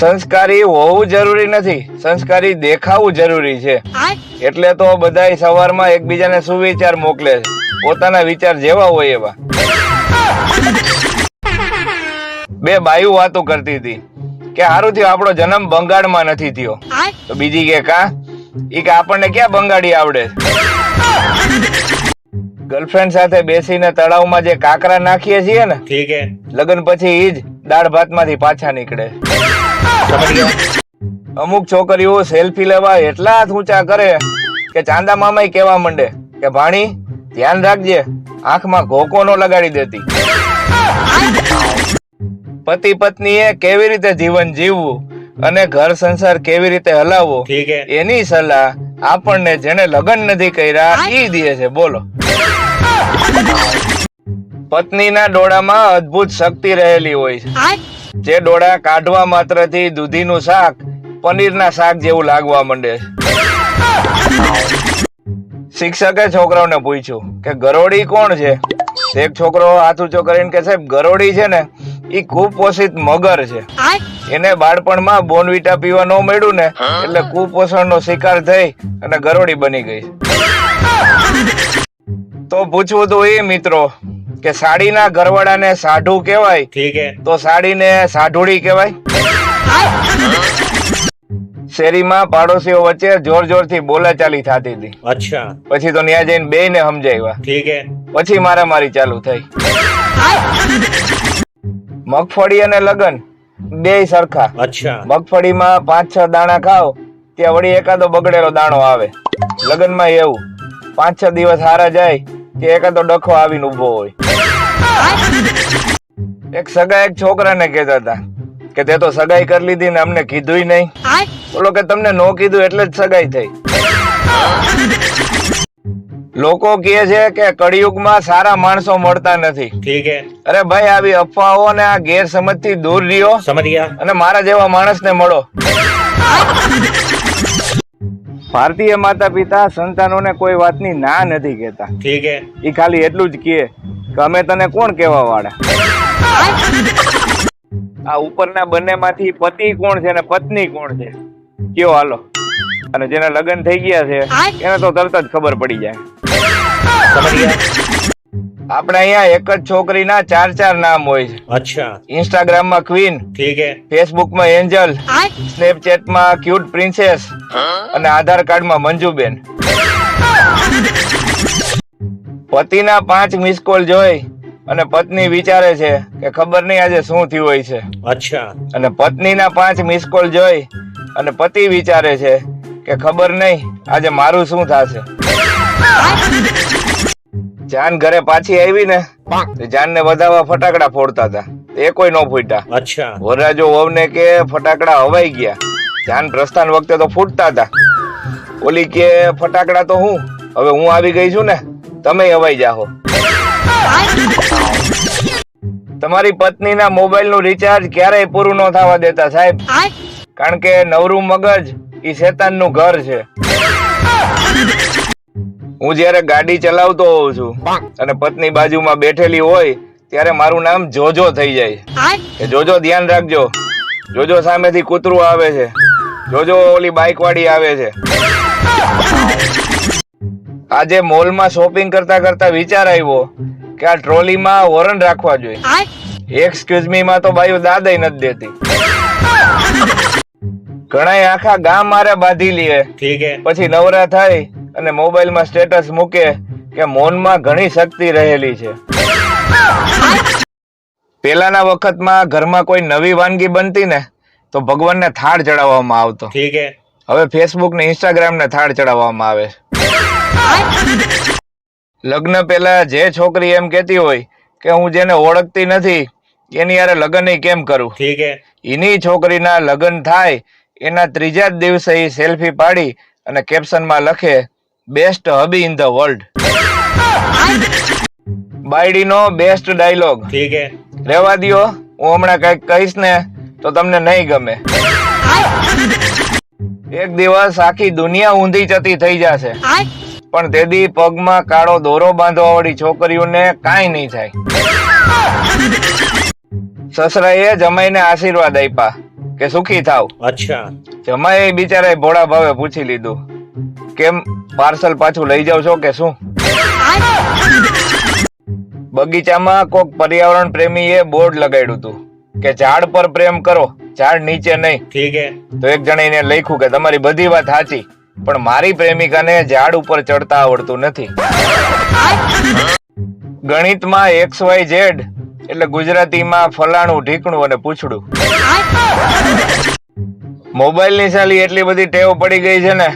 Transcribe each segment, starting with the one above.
સંસ્કારી હોવું જરૂરી નથી. સંસ્કારી દેખાવું જરૂરી છે. એટલે તો બધા સવારમાં એકબીજાને સુવિચાર મોકલે છે. પોતાના વિચાર જેવા હોય એવા. બે બાયુ વાતો કરતી હતી કે સારું થયું આપણો જન્મ બંગાળમાં નથી થયો. તો બીજી કે કા? એ કે આપણને ક્યાં બંગાળી આવડે ગર્લફ્રેન્ડ સાથે બેસીને તળાવમાં જે કાકરા નાખીએ છીએ ને લગ્ન પછી ઈજ દાળ ભાતમાંથી પાછા નીકળે. અમુક છોકરીઓ સેલ્ફી લેવા એટલા હાથ ઊંચા કરે કે ચાંદા મામા કેવા માંડે કે ભાણી ધ્યાન રાખજે આંખમાં ઘોકો નો લગાડી દેતી. પતિ પત્ની એ કેવી રીતે જીવન જીવવું અને ઘર સંસાર કેવી રીતે હલાવવો એની સલાહ આપણને જેને લગ્ન નથી કર્યા ઈ દે છે. બોલો. પત્નીના ડોળામાં અદ્ભુત શક્તિ રહેલી હોય છે. જે ડોળા કાઢવા માત્રથી દૂધીનું શાક પનીરના શાક જેવું લાગવા માંડે શિક્ષકે છોકરાઓને પૂછ્યું કે ગરોળી કોણ છે? એક છોકરો હાથ ઊંચો કરીને કે સાહેબ ગરોડી છે ને એ કુપોષિત મગર છે. એને બાળપણમાં બોનવીટા પીવા ન મળ્યું ને એટલે કુપોષણનો શિકાર થઈ અને ગરોળી બની ગઈ તો પૂછવું તો એ મિત્રો કે સાડીના ગરવાડાને સાઢુ કહેવાય ઠીક હે. તો સાડીને સાઢુડી કહેવાય. શેરીમાં પાડોશીઓ વચ્ચે જોર જોરથી બોલા ચાલી થતી હતી. અચ્છા. પછી તો ન્યા જઈને બે ને સમજાવ્યા ઠીક હે. પછી મારામારી ચાલુ થઈ. મગફળી અને લગન બે સરખા. અચ્છા. મગફળીમાં પાંચ છ દાણા ખાઓ ત્યાં વળી એકાદો બગડેલો દાણો આવે. લગનમાં એવું પાંચ છ દિવસ હારા જાય કે એકાદો ડખો આવીને ઊભો હોય. એક સગા એક છોકરાને કહેતા હતા કે તે તો સગાઈ કરી લીધી ને અમને કીધુંય નહીં. બોલો કે તમને નો કીધું એટલે જ સગાઈ થઈ. લોકો કહે છે કે કળિયુગમાં સારા માણસો મળતા નથી. ઠીક હે. અરે ભાઈ આવી અફવાઓ ને આ ગેરસમજથી દૂર રહ્યો. અને મારા જેવા માણસ ને મળો. ભારતીય માતા પિતા સંતાનોને કોઈ વાતની ના નથી કેતા ઠીક હે. એ ખાલી એટલું જ કહે ગમે તને કોણ કેવા વાળા? આ ઉપરના બંને માંથી પતિ કોણ છે અને પત્ની કોણ છે? કયો હાલો. અને જેના લગ્ન થઈ ગયા છે એને તો તરત જ ખબર પડી જાય. આપણે અહીંયા એક જ છોકરી ના ચાર ચાર નામ હોય છે. અચ્છા. ઇન્સ્ટાગ્રામમાં ક્વીન ઠીક હે. ફેસબુકમાં એન્જલ સ્નેપચેટમાં ક્યુટ પ્રિન્સેસ અને આધાર કાર્ડમાં મંજુબેન. પતિના પાંચ મિસ કોલ જોઈ અને પત્ની વિચારે છે કે ખબર નહીં આજે શું થયું હોય છે. અચ્છા. અને પત્નીના પાંચ મિસ કોલ જોઈ અને પતિ વિચારે છે કે ખબર નહીં આજે મારું શું થશે. જાન ઘરે પાછી આવી ને જાન ને વધાવા ફટાકડા ફોડતા હતા. એ કોઈ નો ફૂટ્યા. અચ્છા. વરરાજો વહુ ને કે ફટાકડા હવાઈ ગયા. જાન પ્રસ્થાન વખતે તો ફૂટતા હતા. ઓલી કે ફટાકડા તો હું? હવે હું આવી ગઈ છું ને? તમે હવાઈ જાહો. તમારી પત્નીના મોબાઈલનું રિચાર્જ ક્યારેય પૂરું ન થવા દેતા સાહેબ. કારણ કે નવરું મગજ ઈ શેતાનનું ઘર છે. હું જ્યારે ગાડી ચલાવતો હોઉં છું અને પત્ની બાજુમાં બેઠેલી હોય ત્યારે મારું નામ જોજો થઈ જાય. કે જોજો ધ્યાન રાખજો. જોજો સામેથી કૂતરું આવે છે. જોજો ઓલી બાઇક વાળી આવે છે. આજે મોલમાં શોપિંગ કરતા કરતા વિચાર આવ્યો કે આ ટ્રોલીમાં વોરન રાખવા જોઈએ. એક્સક્યુઝ મી માં તો બાયો દાદા નથી દેતી. ઘણા આખા ગામ મારે બાંધી લે. પછી નવરા થાય અને મોબાઈલમાં સ્ટેટસ મૂકે કે મૌનમાં ઘણી શક્તિ રહેલી છે. પેલાના વખતમાં ઘરમાં કોઈ નવી વાનગી બનતી ને તો ભગવાન ને થાળ ચડાવવામાં આવતો. હવે ફેસબુક ને ઇન્સ્ટાગ્રામ ને થાળ ચડાવવામાં આવે લગ્ન પેલા જે છોકરી એમ કેતી હોય કે હું જેને ઓળખતી નથી એની યારે લગ્ન કેમ કરું? ઠીક એની છોકરીના લગ્ન થાય એના ત્રીજા જ દિવસે સેલ્ફી પાડી અને કેપ્શનમાં લખે best hubby in the world બાયડીનો best dialogue ઠીક રેવા દિયો હું હમણાં કંઈક કહીશ ને તો તમને નહીં ગમે. એક દિવસ આખી દુનિયા ઊંધી જતી થઈ જશે. પણ તેદી પગમાં કાળો દોરો બાંધવા વાળી છોકરીઓને કાંઈ નહીં થાય. સસરાએ જમાઈને આશીર્વાદ આપ્યા કે સુખી થાવ. અચ્છા. જમાઈ બિચારા ભોળા ભાવે પૂછી લીધું કેમ પાર્સલ પાછું લઈ જાવ છો કે શું? બગીચામાં કોક પર્યાવરણ પ્રેમીએ બોર્ડ લગાડ્યું હતું કે ઝાડ પર પ્રેમ કરો ઝાડ નીચે નહીં. ઠીક તો એક જણાઈને લખ્યું કે તમારી બધી વાત સાચી. પણ મારી પ્રેમિકાને ઝાડ ઉપર ચડતા આવડતું નથી. ગણિતમાં એક્સ વાય ઝેડ એટલે ગુજરાતીમાં ફલાણું ઢીકણું અને પૂછડું. મોબાઈલની સાલી એટલી બધી ટેવ પડી ગઈ છે ને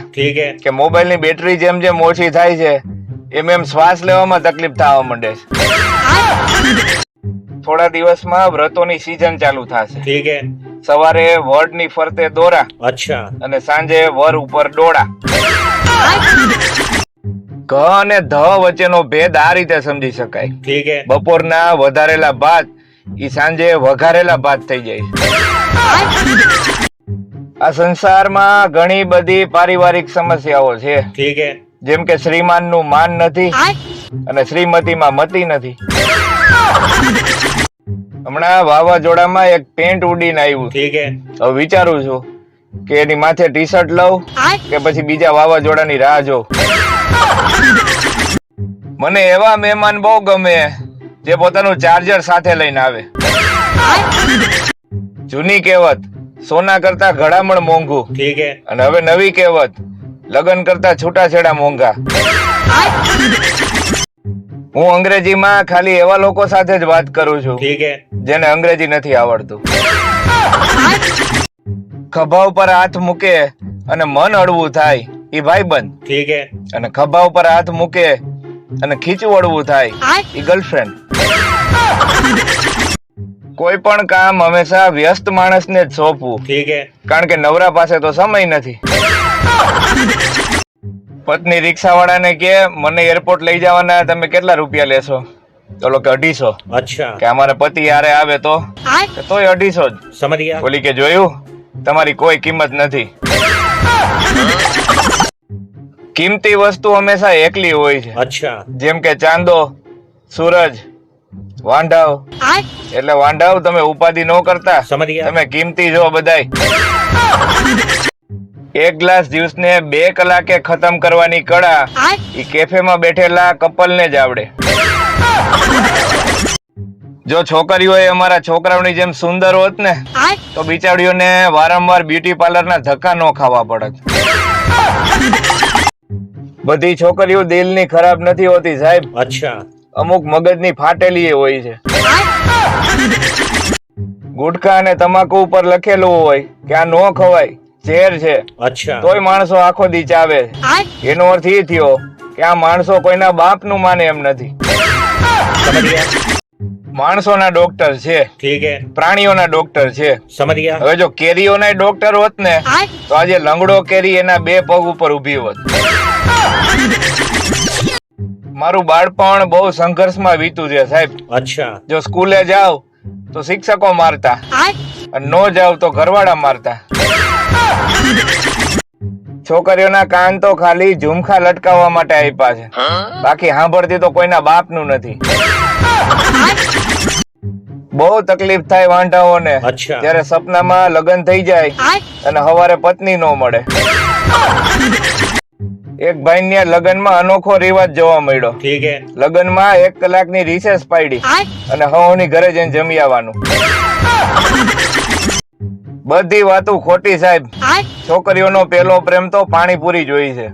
કે મોબાઈલની બેટરી જેમ જેમ ઓછી થાય છે એમ એમ શ્વાસ લેવામાં તકલીફ થવા માંડે છે. થોડા દિવસમાં વ્રતોની સીઝન ચાલુ થશે. ઠીક સવારે વડની ફરતે દોરા અચ્છા. અને સાંજે વર ઉપર ડોળા. ક અને ધ વચ્ચેનો ભેદ આ રીતે સમજી શકાય. ઠીક બપોરના વધારેલા ભાત ઈ સાંજે વઘારેલા ભાત થઈ જાય. આ સંસારમાં ઘણી બધી પારિવારિક સમસ્યાઓ છે. ઠીક જેમ કે શ્રીમાનનું માન નથી અને શ્રીમતી માં મતી નથી. હમણાં વાવાઝોડામાં એક પેન્ટ ઉડીને આવ્યું. ઠીક હે. હવે વિચારું છું કે એની માથે ટી શર્ટ લઉં કે પછી બીજા વાવાઝોડાની રાહ જો મને એવા મહેમાન બહુ ગમે જે પોતાનું ચાર્જર સાથે લઈને આવે. જૂની કહેવત સોના કરતા ઘડામણ મોંઘું. ઠીક હે. અને હવે નવી કહેવત લગ્ન કરતા છૂટાછેડા મોંઘા. હું અંગ્રેજી માં ખાલી એવા લોકો સાથે જ વાત કરું છું ઠીક હે. જેને અંગ્રેજી નથી આવડતું. ખભા ઉપર હાથ મૂકે અને મન અડવું થાય એ ભાઈબંધ. ઠીક હે. અને ખભા ઉપર હાથ મૂકે અને ખીચવડવું થાય એ ગર્લફ્રેન્ડ કોઈ પણ કામ હંમેશા વ્યસ્ત માણસને જ સોંપવું. ઠીક હે. કારણ કે નવરા પાસે તો સમય નથી. પત્ની રિક્ષા વાળા ને કે મને એરપોર્ટ લઈ જવાના તમે કેટલા રૂપિયા લેશો? ઓલો કે અઢીસો. અચ્છા. કે અમારે પતિ યારે આવે તો? તોય અઢીસો જ. સમજ્યા. બોલી કે જોયું? તમારી કોઈ કિંમત નથી. કિંમતી વસ્તુ હંમેશા એકલી હોય છે. અચ્છા. જેમ કે ચાંદો સૂરજ વાંઢાવ. એટલે વાંઢાવ તમે ઉપાધિ ન કરતા. તમે કિંમતી જો બધાય. એક ગ્લાસ જ્યુસને બે કલાકે ખતમ કરવાની કળા એ કેફે માં બેઠેલા કપલ ને જ આવડે. જો છોકરીઓએ અમારા છોકરાઓની જેમ સુંદર હોત ને તો બિચારીઓને વારંવાર બ્યુટી પાર્લર ના ધક્કા ન ખાવા પડત. બધી છોકરીઓ દિલની ખરાબ નથી હોતી સાહેબ. અચ્છા. અમુક મગજની ફાટેલી હોય છે. ગુટખા અને તમાકુ ઉપર લખેલું હોય કે આ ન ખવાય. ઝેર છે. તોય માણસો આખો દી ચાવે એનો અર્થ એ થયો કે આ માણસો કોઈના બાપનું માને એમ નથી. માણસોના ડોક્ટર છે. ઠીક હે. પ્રાણીઓના ડોક્ટર છે. સમજ ગયા હવે જો કેરીઓના ડોક્ટર હોત ને તો આજે લંગડો કેરી એના બે પગ ઉપર ઊભી હોત. મારું બાળપણ બહુ સંઘર્ષમાં વીતું છે સાહેબ. અચ્છા. જો સ્કૂલે જાવ તો શિક્ષકો મારતા. અને નો જાવ તો ઘરવાળા મારતા. છોકરીઓના કાન તો ખાલી ઝુમખા લટકાવવા માટે આપ્યા છે. બાકી સાંભળતી તો કોઈના બાપનું નથી. બહુ તકલીફ થાય વાંઢાઓને. જ્યારે સપનામાં લગ્ન થઈ જાય અને હવારે પત્ની નો મળે. એક ભાઈ ને લગ્નમાં અનોખો રિવાજ જોવા મળ્યો. લગ્નમાં એક કલાકની રિસેસ પાડી અને હવોની ઘરે જઈને જમી આવવાનું. બધી વાતો ખોટી સાહેબ. છોકરીઓનો પેલો પ્રેમ તો પાણીપુરી જોઈ છે.